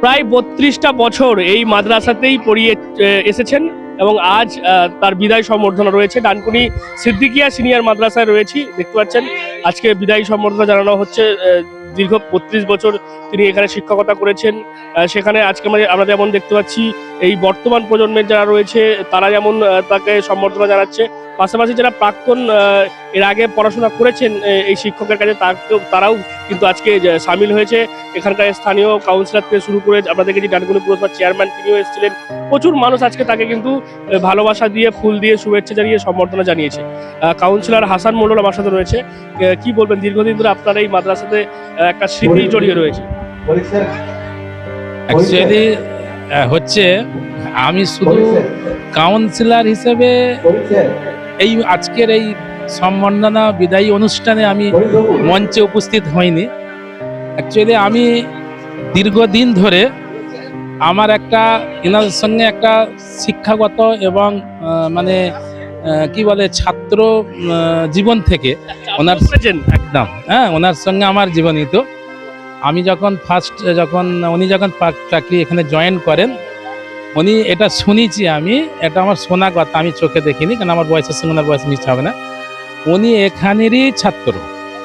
প্রায় বত্রিশটা বছর এই মাদ্রাসাতেই পড়িয়ে এসেছেন এবং আজ তার বিদায় সম্বর্ধনা রয়েছে। ডানকুনি সিদ্দিকিয়া সিনিয়র মাদ্রাসায় রয়েছি, দেখতে পাচ্ছেন। আজকে বিদায় সম্বর্ধনা জানানো হচ্ছে দীর্ঘ বত্রিশ বছর তিনি এখানে শিক্ষকতা করেছেন। সেখানে আজকে আমরা- যেমন দেখতে পাচ্ছি, এই বর্তমান প্রজন্মের যারা রয়েছে, তারা যেমন তাকে সম্বর্ধনা জানাচ্ছে। পাশাপাশি যারা প্রাক্তন আহ, এর আগে পড়াশোনা করেছেন এই শিক্ষকের কাছে তারাও কিন্তু আজকে সামিল হয়েছে। এখানকার স্থানীয় কাউন্সিলর থেকে শুরু করে আমরা দেখেছি ডানকুনি পুরসভার চেয়ারম্যান তিনিও এসেছিলেন। প্রচুর মানুষ আজকে তাকে কিন্তু ভালোবাসা দিয়ে ফুল দিয়ে শুভেচ্ছা জানিয়ে সম্বর্ধনা জানিয়েছে। আহ, কাউন্সিলর হাসান মন্ডল আমার সাথে রয়েছে। কি বলবেন দীর্ঘদিন ধরে আপনার এই মাদ্রাসাতে একটা স্মৃতি জড়িয়ে রয়েছে। অ্যাকচুয়ালি হচ্ছে আমি শুধু কাউন্সিলর হিসেবে এই আজকের এই সম্মাননা বিদায়ী অনুষ্ঠানে আমি মঞ্চে উপস্থিত হইনি। অ্যাকচুয়ালি আমি দীর্ঘদিন ধরে আমার একটা এনার সঙ্গে একটা শিক্ষাগত এবং মানে কি বলে ছাত্র জীবন থেকে ওনার একদম হ্যাঁ ওনার সঙ্গে আমার জীবনিত। আমি যখন ফার্স্ট যখন উনি যখন চাকরি এখানে জয়েন করেন উনি এটা শুনেছি আমি, এটা আমার শোনা কথা, আমি চোখে দেখিনি, কারণ আমার বয়সের সঙ্গে ওনার বয়স মিশতে হবে না। উনি এখানেরই ছাত্র,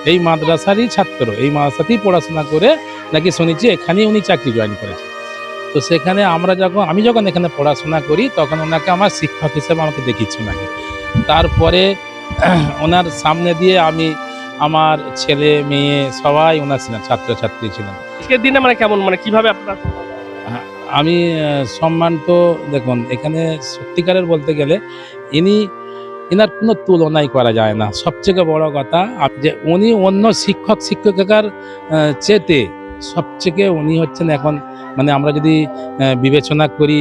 এই মাদ্রাসারই ছাত্র, এই মাদ্রাসাতেই পড়াশোনা করে নাকি শুনেছি এখানেই উনি চাকরি জয়েন করেছেন। তো সেখানে আমরা যখন, আমি যখন এখানে পড়াশোনা করি, তখন ওনাকে আমার শিক্ষক হিসেবে আমাকে দেখিয়েছি ওনাকে তারপরে ওনার সামনে দিয়ে আমি, আমার ছেলে, মেয়ে সবাই ওনার ছিলেন ছাত্রছাত্রী ছিলেন আজকের দিনে মানে কেমন মানে কীভাবে আপনার আমি সম্মান তো, দেখুন, এখানে সত্যিকারের বলতে গেলে ইনি এনার কোনো তুলনাই করা যায় না। সবথেকে বড় কথা যে উনি অন্য শিক্ষক, শিক্ষিকার চেতে সবথেকে উনি হচ্ছেন এখন মানে আমরা যদি বিবেচনা করি,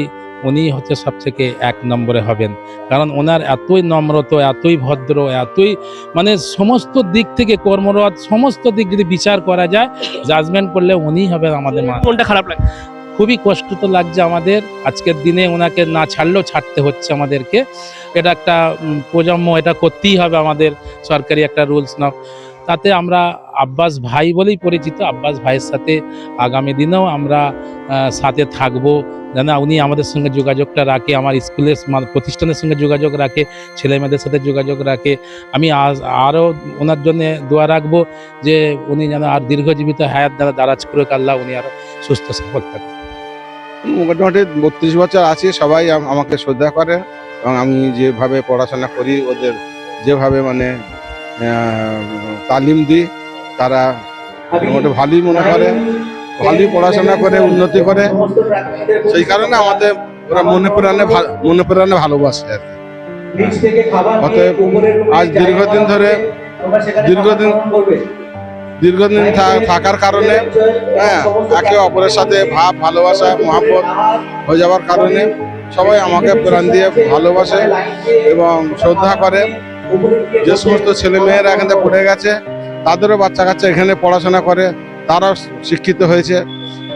উনি হচ্ছে সবথেকে এক নম্বরে হবেন। কারণ ওনার এতই নম্রত, এতই ভদ্র, এতই মানে সমস্ত দিক থেকে কর্মরত, সমস্ত দিক যদি বিচার করা যায় জাজমেন্ট করলে উনিই হবেন আমাদের মনটা খারাপ লাগে? খুবই কষ্ট তো লাগছে আমাদের। আজকের দিনে ওনাকে না ছাড়লেও ছাড়তে হচ্ছে আমাদেরকে। এটা একটা প্রজন্ম, এটা করতেই হবে আমাদের সরকারি একটা রুলস না তাতে আমরা আব্বাস ভাই বলেই পরিচিত। আব্বাস ভাইয়ের সাথে আগামী দিনেও আমরা সাথে থাকব। যেন উনি আমাদের সঙ্গে যোগাযোগটা রাখে, আমার স্কুলের প্রতিষ্ঠানের সঙ্গে যোগাযোগ রাখে ছেলে মেয়েদের সাথে যোগাযোগ রাখে। আমি আরও ওনার জন্য দোয়া রাখব যে উনি যেন আর দীর্ঘজীবিত হায়াত দ্বারা দারাজ করে আল্লাহ উনি আরও সুস্থ সফল থাকেন মোটামুটি বত্রিশ বছর আছি সবাই আমাকে শ্রদ্ধা করে এবং আমি যেভাবে পড়াশোনা করি ওদের যেভাবে মানে তালিম দিই তারা মোটামুটি ভালোই মনে করে ভালোই পড়াশোনা করে উন্নতি করে সেই কারণে আমাদের ওরা মনে প্রাণে মনে প্রাণে ভালোবাসে আর কি। অতএব আজ দীর্ঘদিন ধরে দীর্ঘদিন দীর্ঘদিন থাকার কারণে হ্যাঁ একে অপরের সাথে ভাব, ভালোবাসা, মহাব্বত হয়ে যাওয়ার কারণে সবাই আমাকে প্রাণ দিয়ে ভালোবাসে এবং শ্রদ্ধা করে। যে সমস্ত ছেলে মেয়েরা এখানে পড়ে গেছে, তাদেরও বাচ্চা কাচ্চা এখানে পড়াশোনা করে, তারাও শিক্ষিত হয়েছে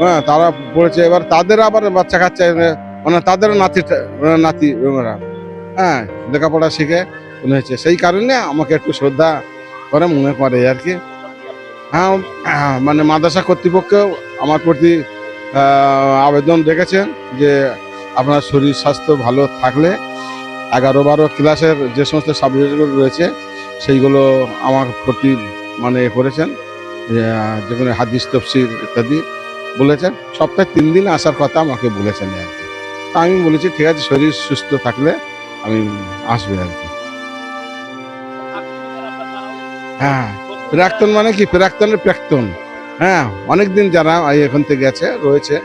হ্যাঁ তারা পড়েছে। এবার তাদের আবার বাচ্চা কাচ্চা মানে তাদেরও নাতি নাতি হ্যাঁ লেখাপড়া শিখে হয়েছে। সেই কারণে আমাকে একটু শ্রদ্ধা করে মনে করে আর কি। হ্যাঁ মানে মাদ্রাসা কর্তৃপক্ষ আমার প্রতি আবেদন রেখেছেন যে আপনার শরীর, স্বাস্থ্য ভালো থাকলে এগারো বারো ক্লাসের যে সমস্ত সাবজেক্টগুলো রয়েছে, সেইগুলো আমার প্রতি মানে করেছেন। যেগুলো হাদিস তফসির ইত্যাদি বলেছেন। সপ্তাহে তিন দিন আসার কথা আমাকে বলেছেন আর কি। তা আমি বলেছি, ঠিক আছে, শরীর সুস্থ থাকলে আমি আসবে আর কি। হ্যাঁ। প্রাক্তন মানে কি? প্রাক্তনের প্রাক্তন। হ্যাঁ অনেকদিন যারা এখান থেকে গেছে, রয়েছে,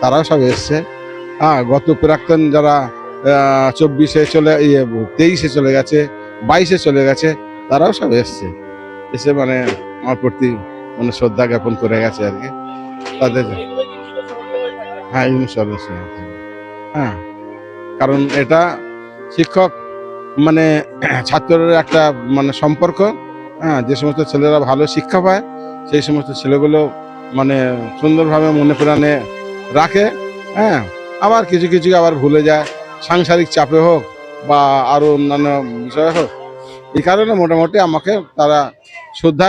তারাও সব এসছে। হ্যাঁ গত প্রাক্তন যারা চব্বিশে চলে ইয়ে তেইশে চলে গেছে, বাইশে চলে গেছে, তারাও সব এসছে। এসে মানে আমার প্রতি মানে শ্রদ্ধা জ্ঞাপন করে গেছে আর কি। তাদের হ্যাঁ ইউনিট সদস্য। হ্যাঁ কারণ এটা শিক্ষক মানে ছাত্রের একটা মানে সম্পর্ক। হ্যাঁ যে সমস্ত ছেলেরা ভালো শিক্ষা পায়, সেই সমস্ত ছেলেগুলো মানে সুন্দরভাবে মনে প্রাণে রাখে হ্যাঁ। আবার কিছু কিছু আবার ভুলে যায়, সাংসারিক চাপে হোক বা আরও অন্যান্য বিষয়ে হোক। এই কারণে মোটামুটি আমাকে তারা শ্রদ্ধা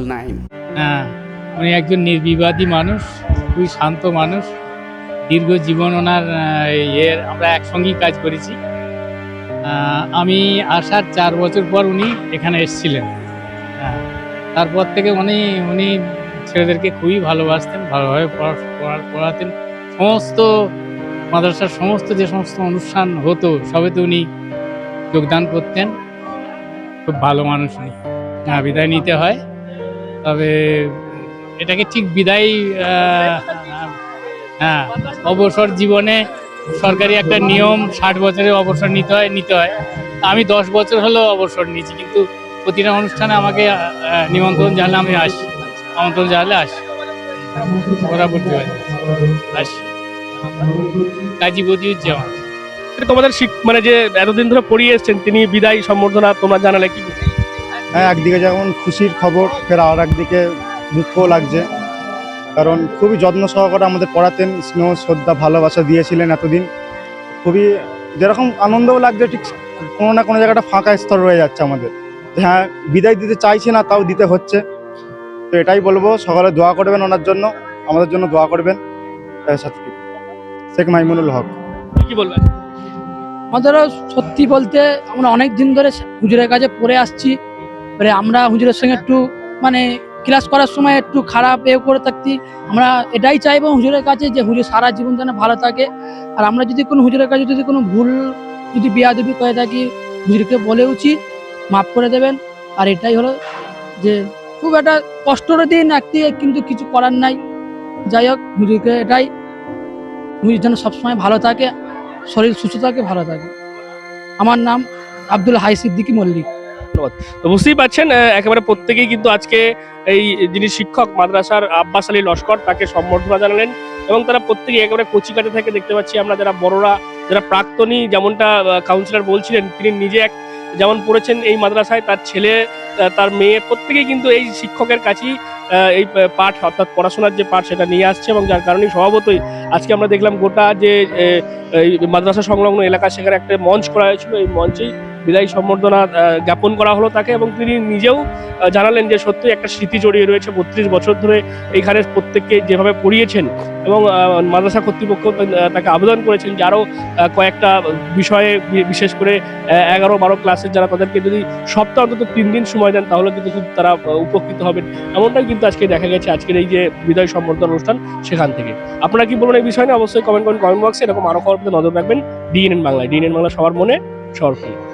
nine হ্যাঁ উনি একজন নির্বিবাদী মানুষ, খুবই শান্ত মানুষ। দীর্ঘ জীবন ওনার ইয়ের আমরা একসঙ্গেই কাজ করেছি। আমি আসার চার বছর পর উনি এখানে এসেছিলেন। হ্যাঁ তারপর থেকে উনি উনি ছেলেদেরকে খুবই ভালোবাসতেন, ভালোভাবে পড়া- পড়া- পড়াতেন। সমস্ত মাদ্রাসার সমস্ত যে সমস্ত অনুষ্ঠান হতো, সবেতে উনি যোগদান করতেন। খুব ভালো মানুষ উনি। হ্যাঁ বিদায় নিতে হয়। তবে এটাকে ঠিক বিদায় হ্যাঁ অবসর জীবনে সরকারি একটা নিয়ম, ষাট বছরে অবসর নিতে হয় নিতে হয়। আমি দশ বছর হলো অবসর নিয়েছি, কিন্তু প্রতিটা অনুষ্ঠানে আমাকে নিমন্ত্রণ জানলে আমি আসি। আমন্ত্রণ জানলে আসি। বরাবর যোগাযোগ আছে। আসি। কাজী বদিউজ্জামান। তোমাদের শিক- মানে যে এতদিন ধরে পড়িয়ে এসছেন, তিনি বিদায় সম্বর্ধনা তোমরা জানালে কি? হ্যাঁ একদিকে যেমন খুশির খবর ফের আর একদিকে দুঃখও লাগছে। কারণ খুবই যত্ন সহকারে আমাদের পড়াতেন স্নেহ শ্রদ্ধা ভালোবাসা দিয়েছিলেন এতদিন। খুবই যেরকম আনন্দও লাগছে ঠিক কোনো না কোনো জায়গাটা ফাঁকা স্তর রয়ে যাচ্ছে আমাদের। হ্যাঁ বিদায় দিতে চাইছে না তাও দিতে হচ্ছে। তো এটাই বলব সকালে দোয়া করবেন ওনার জন্য আমাদের জন্য দোয়া করবেন। সাথে শেখ মাইমুনুল হক। কি বলবেন? আমাদেরও সত্যি বলতে আমরা অনেক দিন ধরে হুজুরের কাছে পড়ে আসছি। এবারে আমরা হুজুরের সঙ্গে একটু মানে ক্লাস করার সময় একটু খারাপ এ করে থাকতি। আমরা এটাই চাইব হুজুরের কাছে যে হুজুর সারা জীবন যেন ভালো থাকে। আর আমরা যদি কোনো হুজুরের কাছে যদি কোনো ভুল, যদি বিয়া বিয়াদবি করে থাকি, হুজুরকে বলে উচিত মাফ করে দেবেন। আর এটাই হলো যে, খুব একটা কষ্টর দিন একটি, কিন্তু কিছু করার নাই। যাই হোক, হুজুরকে এটাই, হুজুর যেন সবসময় ভালো থাকে, শরীর সুস্থ থাকে, ভালো থাকে। আমার নাম আব্দুল হাই সিদ্দিকি মল্লিক। তো বুঝতেই পারছেন একেবারে প্রত্যেকেই কিন্তু আজকে এই যিনি শিক্ষক, মাদ্রাসার আব্বাস আলী লস্কর, তাকে সম্বর্ধনা জানালেন এবং তারা প্রত্যেকে একেবারে কচিকাতে থেকে দেখতে পাচ্ছি আমরা যারা বড়রা, যারা প্রাক্তনী, যেমনটা কাউন্সিলর বলছিলেন, তিনি নিজে এক যেমন পড়েছেন এই মাদ্রাসায়, তার ছেলে তার মেয়ে, প্রত্যেকেই কিন্তু এই শিক্ষকের কাছেই এই পাঠ, অর্থাৎ পড়াশোনার যে পাঠ সেটা নিয়ে আসছে এবং যার কারণে স্বভাবতই আজকে আমরা দেখলাম গোটা যে মাদ্রাসা সংলগ্ন এলাকা, সেখানে একটা মঞ্চ করা হয়েছিল। এই মঞ্চেই বিদায়ী সম্বর্ধনা জ্ঞাপন করা হলো তাকে এবং তিনি নিজেও জানালেন যে সত্যি একটা স্মৃতি জড়িয়ে রয়েছে বত্রিশ বছর ধরে এইখানে প্রত্যেককে যেভাবে পড়িয়েছেন এবং মাদ্রাসা কর্তৃপক্ষ তাকে আবেদন করেছেন যে আরও কয়েকটা বিষয়ে বিশেষ করে এগারো বারো ক্লাসের যারা তাদেরকে যদি সপ্তাহ অন্তত তিন দিন সময় দেন তাহলে কিন্তু খুব তারা উপকৃত হবেন। এমনটাই কিন্তু আজকে দেখা গেছে আজকের এই যে বিদায় সম্বর্ধনা অনুষ্ঠান সেখান থেকে। আপনারা কি বলুন এই বিষয় নিয়ে? অবশ্যই কমেন্ট করুন কমেন্ট বক্সে এরকম আরও খবর নজর রাখবেন। ডিএনএন বাংলায়। ডিএনএন বাংলা সবার মনে, সবার প্রিয়।